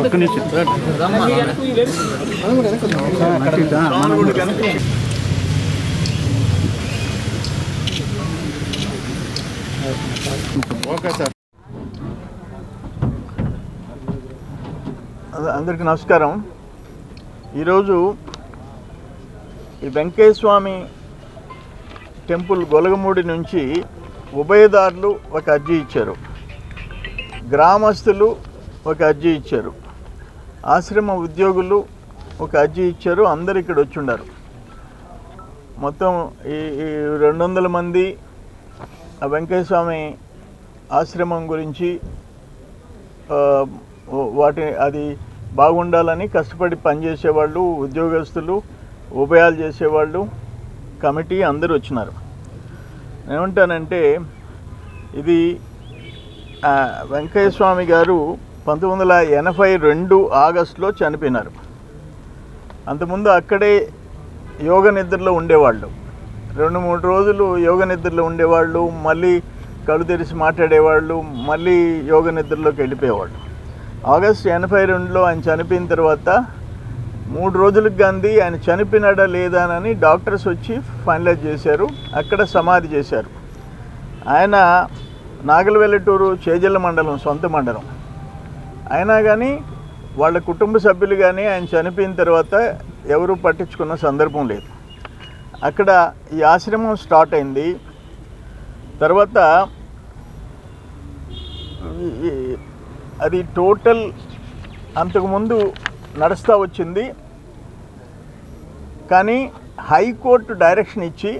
ఒక్క నిమిషం okay sir అందరికీ నమస్కారం. ఈరోజు ఈ వెంకయ్య స్వామి టెంపుల్ గొలగమూడి నుంచి ఉభయదారులు ఒక అర్జీ ఇచ్చారు. గ్రామస్తులు ఒక అర్జీ ఇచ్చారు. ఆశ్రమ ఉద్యోగులు ఒక అర్జీ ఇచ్చారు. అందరు ఇక్కడ వచ్చిండారు. మొత్తం ఈ రెండు వందల మంది ఆ వెంకయ్య ఆశ్రమం గురించి వాటి అది బాగుండాలని కష్టపడి పనిచేసేవాళ్ళు ఉద్యోగస్తులు ఉభయాలు చేసేవాళ్ళు కమిటీ అందరూ వచ్చినారు. ఏమంటానంటే ఇది వెంకయ్య స్వామి గారు పంతొమ్మిది వందల ఎనభై రెండు ఆగస్టులో చనిపోయినారు. అంతకుముందు అక్కడే యోగ నిద్రలో ఉండేవాళ్ళు. రెండు మూడు రోజులు యోగ నిద్రలో ఉండేవాళ్ళు మళ్ళీ కళ్ళు తెరిచి మాట్లాడేవాళ్ళు మళ్ళీ యోగ నిద్రలోకి వెళ్ళిపోయేవాళ్ళు. ఆగస్టు ఎనభై రెండులో ఆయన చనిపోయిన తర్వాత మూడు రోజులకు గాంధీ ఆయన చనిపోయినాడా లేదా అని డాక్టర్స్ వచ్చి ఫైనలైజ్ చేశారు. అక్కడ సమాధి చేశారు. ఆయన నాగలవెల్లటూరు చేజల్ల మండలం సొంత మండలం. అయినా కానీ వాళ్ళ కుటుంబ సభ్యులు కానీ ఆయన చనిపోయిన తర్వాత ఎవరు పట్టించుకున్న సందర్భం లేదు. అక్కడ ఈ ఆశ్రమం స్టార్ట్ అయింది. తర్వాత అది టోటల్ అంతకుముందు నడుస్తూ వచ్చింది. కానీ హైకోర్టు డైరెక్షన్ ఇచ్చి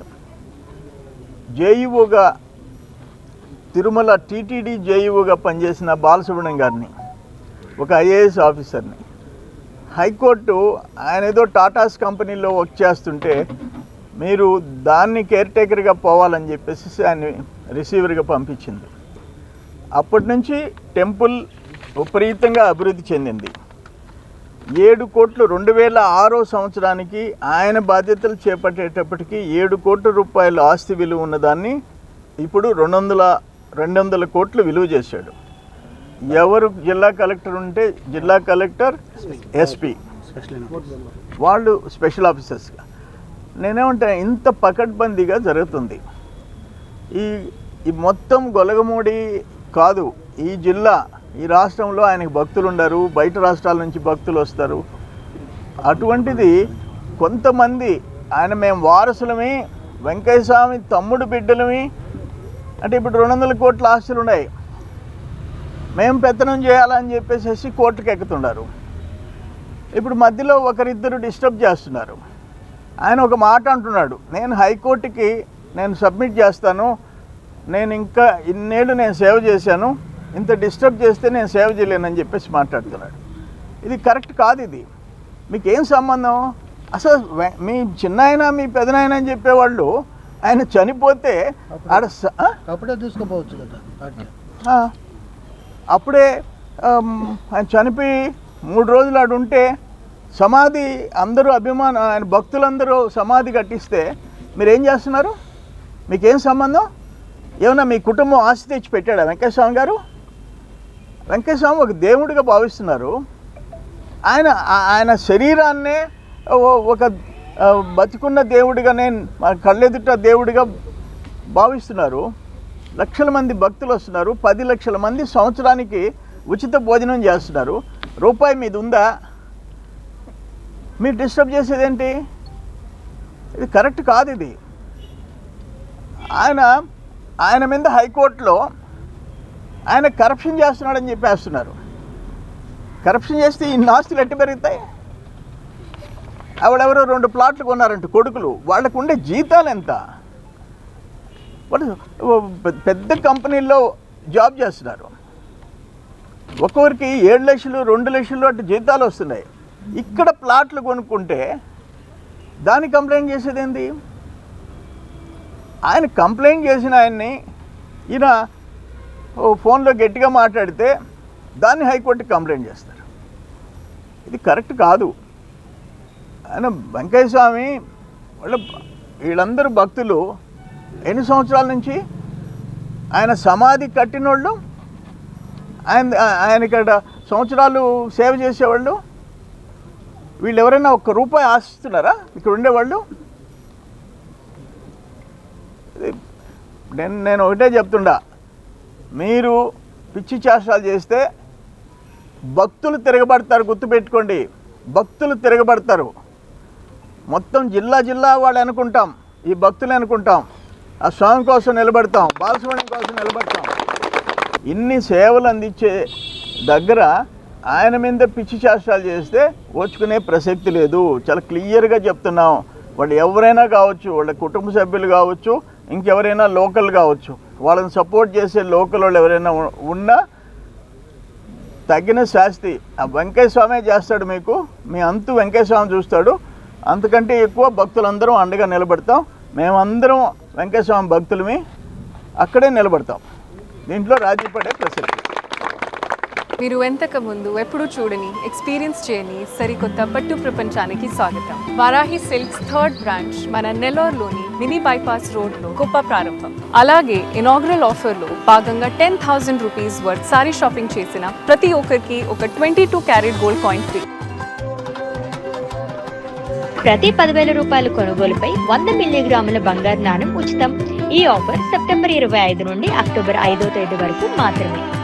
జేఈఓగా తిరుమల టీటీడీ జేఈఓగా పనిచేసిన బాలసుబ్రహ్మణ్యం గారిని ఒక ఐఏఎస్ ఆఫీసర్ని. హైకోర్టు ఆయన ఏదో టాటాస్ కంపెనీలో వర్క్ చేస్తుంటే మీరు దాన్ని కేర్ టేకర్గా పోవాలని చెప్పేసి ఆయన రిసీవర్గా పంపించింది. అప్పటి నుంచి టెంపుల్ విపరీతంగా అభివృద్ధి చెందింది. ఏడు కోట్లు రెండు వేల ఆరో సంవత్సరానికి ఆయన బాధ్యతలు చేపట్టేటప్పటికి ఏడు కోట్ల రూపాయల ఆస్తి విలువ ఉన్నదాన్ని ఇప్పుడు రెండు వందల రెండు వందల కోట్లు విలువ చేశాడు. ఎవరు జిల్లా కలెక్టర్ ఉంటే జిల్లా కలెక్టర్ ఎస్పీ. వాళ్ళు స్పెషల్ ఆఫీసర్స్గా. నేనేమంటా ఇంత పకడ్బందీగా జరుగుతుంది. ఈ ఈ మొత్తం గొలగమూడి కాదు ఈ జిల్లా ఈ రాష్ట్రంలో ఆయనకి భక్తులు ఉండరు బయట రాష్ట్రాల నుంచి భక్తులు వస్తారు అటువంటిది కొంతమంది ఆయన మేము వారసులమే వెంకయ్య స్వామి తమ్ముడు బిడ్డలమి అంటే ఇప్పుడు రెండు వందల కోట్ల ఆస్తులు ఉన్నాయి. మేము పెత్తనం చేయాలని చెప్పేసి కోర్టుకు ఎక్కుతున్నారు ఇప్పుడు మధ్యలో ఒకరిద్దరు డిస్టర్బ్ చేస్తున్నారు. ఆయన ఒక మాట అంటున్నాడు. నేను హైకోర్టుకి నేను సబ్మిట్ చేస్తాను. నేను ఇంకా ఇన్నేళ్ళు నేను సేవ చేశాను. ఇంత డిస్టర్బ్ చేస్తే నేను సేవ చేయలేనని చెప్పేసి మాట్లాడుతున్నాడు. ఇది కరెక్ట్ కాదు ఇది. మీకు ఏం సంబంధం? అసలు మీ చిన్నాయన మీ పెదనాయన అని చెప్పేవాళ్ళు ఆయన చనిపోతే ఆడ? అప్పుడే తీసుకోపోవచ్చు కదా అప్పుడే ఆయన చనిపోయి మూడు రోజులు ఆడు ఉంటే సమాధి అందరూ అభిమాన ఆయన భక్తులందరూ సమాధి కట్టిస్తే మీరు ఏం చేస్తున్నారు? మీకేం సంబంధం? ఏమన్నా మీ కుటుంబం ఆస్తి తెచ్చి పెట్టాడా వెంకటస్వామి గారు? వెంకటస్వామి ఒక దేవుడిగా భావిస్తున్నారు. ఆయన ఆయన శరీరాన్నే ఒక బతికున్న దేవుడిగా నేను కళ్ళెదుట దేవుడిగా భావిస్తున్నారు. లక్షల మంది భక్తులు వస్తున్నారు. పది లక్షల మంది సంవత్సరానికి ఉచిత భోజనం చేస్తున్నారు. రూపాయి మీద ఉందా? మీరు డిస్టర్బ్ చేసేదేంటి? ఇది కరెక్ట్ కాదు ఇది. ఆయన ఆయన మీద హైకోర్టులో ఆయన కరప్షన్ చేస్తున్నాడని చెప్పేస్తున్నారు. కరప్షన్ చేస్తే ఈ ఆస్తులు ఎట్టు పెరుగుతాయి? ఆవిడెవరో రెండు ప్లాట్లు కొన్నారంట కొడుకులు. వాళ్ళకు ఉండే జీతాలు ఎంత వాళ్ళు పెద్ద కంపెనీల్లో జాబ్ చేస్తున్నారు. ఒక్కొక్కరికి ఏడు లక్షలు రెండు లక్షలు అటు జీతాలు వస్తున్నాయి ఇక్కడ ప్లాట్లు కొనుక్కుంటే దాన్ని కంప్లైంట్ చేసేది ఏంది ఆయన కంప్లైంట్ చేసిన ఆయన్ని ఈయన ఫోన్లో గట్టిగా మాట్లాడితే దాన్ని హైకోర్టుకి కంప్లైంట్ చేస్తారు. ఇది కరెక్ట్ కాదు. ఆయన వెంకయ్య స్వామి వాళ్ళ వీళ్ళందరూ భక్తులు ఎన్ని సంవత్సరాల నుంచి ఆయన సమాధి కట్టినోళ్ళు ఆయన ఆయన ఇక్కడ సంవత్సరాలు సేవ చేసేవాళ్ళు వీళ్ళు ఎవరైనా ఒక్క రూపాయి ఆశిస్తున్నారా? ఇక్కడ ఉండేవాళ్ళు? నేను నేను ఒకటే చెప్తుండా మీరు పిచ్చి చేష్టాలు చేస్తే భక్తులు తిరగబడతారు గుర్తుపెట్టుకోండి భక్తులు తిరగబడతారు. మొత్తం జిల్లా జిల్లా వాళ్ళు అనుకుంటాం. ఈ భక్తులు అనుకుంటాం. ఆ స్వామి కోసం నిలబడతాం. బాలసుబ్రహ్మణ్యం కోసం నిలబడతాం. ఇన్ని సేవలు అందించే దగ్గర ఆయన మీద పిచ్చి శాస్త్రాలు చేస్తే ఓచుకునే ప్రసక్తి లేదు. చాలా క్లియర్గా చెప్తున్నాం. వాళ్ళు ఎవరైనా కావచ్చు వాళ్ళ కుటుంబ సభ్యులు కావచ్చు ఇంకెవరైనా లోకల్ కావచ్చు వాళ్ళని సపోర్ట్ చేసే లోకల్ వాళ్ళు ఎవరైనా ఉన్నా తగిన శాస్తి. ఆ వెంకయ్య స్వామే చేస్తాడు మీకు. మీ అంతు వెంకయ్య స్వామి చూస్తాడు. అంతకంటే ఎక్కువ భక్తులందరం అండగా నిలబడతాం. మేమందరం వెంకటస్వామి స్వామి భక్తులమి అక్కడే నిలబడతాం. దీంట్లో రాజీ పడే ప్రసక్తి మీరు వెంతక ముందు ఎప్పుడూ చూడని ఎక్స్పీరియన్స్ చేయని సరికొత్త పట్టు ప్రపంచానికి స్వాగతం. వారాహి సిల్క్స్ థర్డ్ బ్రాంచ్ మన నెల్లూరులోని మినీ బైపాస్ రోడ్లో గొప్ప ప్రారంభం. అలాగే ఇనాగ్రల్ ఆఫర్లో భాగంగా ten thousand rupees worth sari shopping చేసిన ప్రతి ఒక్కరికి ఒక twenty two carat gold coin free. ప్రతి పదివేల రూపాయల కొనుగోలుపై వంద మిల్లీగ్రాముల బంగారు నాణం ఉచితం. ఈ ఆఫర్ సెప్టెంబర్ ఇరవై ఐదు నుండి అక్టోబర్ ఐదో తేదీ వరకు మాత్రమే.